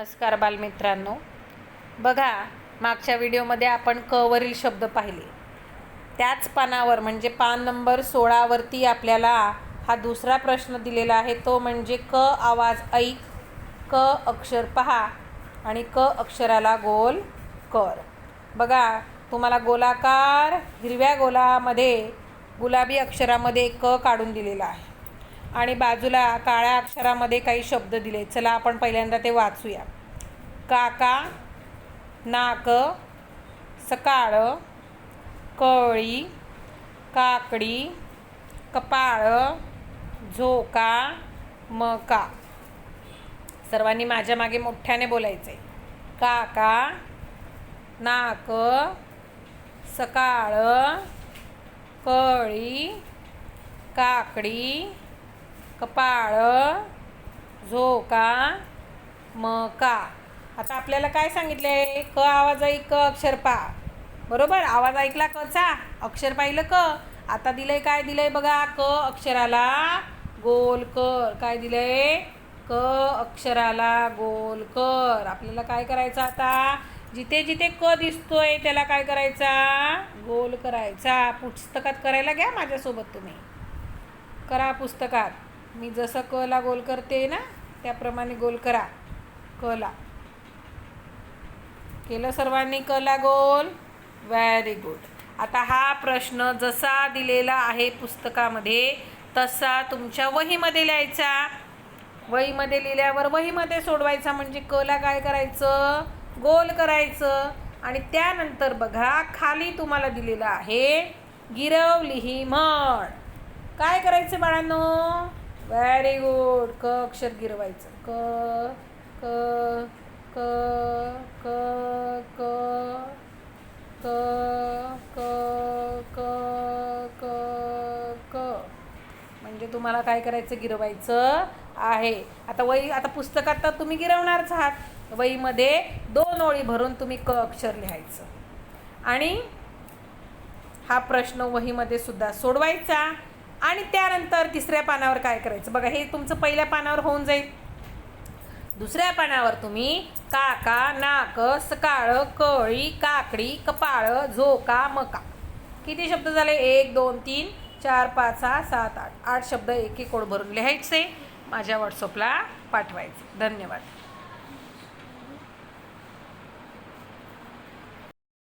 नमस्कार बालमित्रांनो. बघा मागच्या व्हिडिओमध्ये आपण क वरील शब्द पाहिले. त्याच पानावर म्हणजे पान नंबर सोळावरती आपल्याला हा दुसरा प्रश्न दिलेला आहे. तो म्हणजे क आवाज ऐक क अक्षर पहा आणि क अक्षराला गोल कर. बघा तुम्हाला गोलाकार हिरव्या गोलामध्ये गुलाबी अक्षरामध्ये क काढून दिलेला आहे. आणि बाजूला काळ्या अक्षरामध्ये काही शब्द दिले. चला आपण पहिल्यांदा ते वाचूया. काका नाक सकाळ कळी काकडी कपाळ झोका मका. सर्वांनी माझ्या मागे मोठ्याने बोलायचं आहे काका नाक सकाळ कळी काकडी कपाळ झोका मका. आता आपल्याला काय सांगितले क आवाज ऐक क अक्षर पा. बरोबर? आवाज ऐकला कचा अक्षर पाहिलं क. आता दिलंय काय दिलंय बघा? क अक्षराला गोल कर. काय दिलंय? क अक्षराला गोल कर. आपल्याला काय करायचं आता? जिथे जिथे क दिसतोय त्याला काय करायचा? गोल करायचा. पुस्तकात करायला घ्या माझ्यासोबत तुम्ही. करा पुस्तकात. मी जसं कला गोल करते ना त्याप्रमाणे गोल करा. कला. केलं सर्वांनी? कला गोल. व्हेरी गुड आता हा प्रश्न जसा दिलेला आहे पुस्तकामध्ये तसा तुमच्या वहीमध्ये लिहायचा. वहीमध्ये लिहिल्यावर वहीमध्ये सोडवायचा म्हणजे कला काय करायचं? गोल करायचं. आणि त्यानंतर बघा खाली तुम्हाला दिलेलं आहे गिरवली ही म्हण काय करायचं बाळांनो? व्हेरी गुड क अक्षर गिरवायचं. क क क क क क क क क क. म्हणजे तुम्हाला काय करायचं? गिरवायचं आहे. आता वही आता पुस्तकात तर तुम्ही गिरवणारच आहात. वहीमध्ये दोन ओळी भरून तुम्ही क अक्षर लिहायचं. आणि हा प्रश्न वहीमध्ये सुद्धा सोडवायचा. आणि त्यानंतर तिसऱ्या पानावर काय करायचं? बघा हे तुमचं पहिल्या पानावर होऊन जाईल. दुसऱ्या पानावर तुम्ही काका नाक सकाळ कळी काकडी कपाळ झोका मका. किती शब्द झाले? एक दोन तीन चार पाच सहा सात आठ. आठ शब्द एक एक ओळ भरून लिहायचे. माझ्या व्हॉट्सअपला पाठवायचे. धन्यवाद.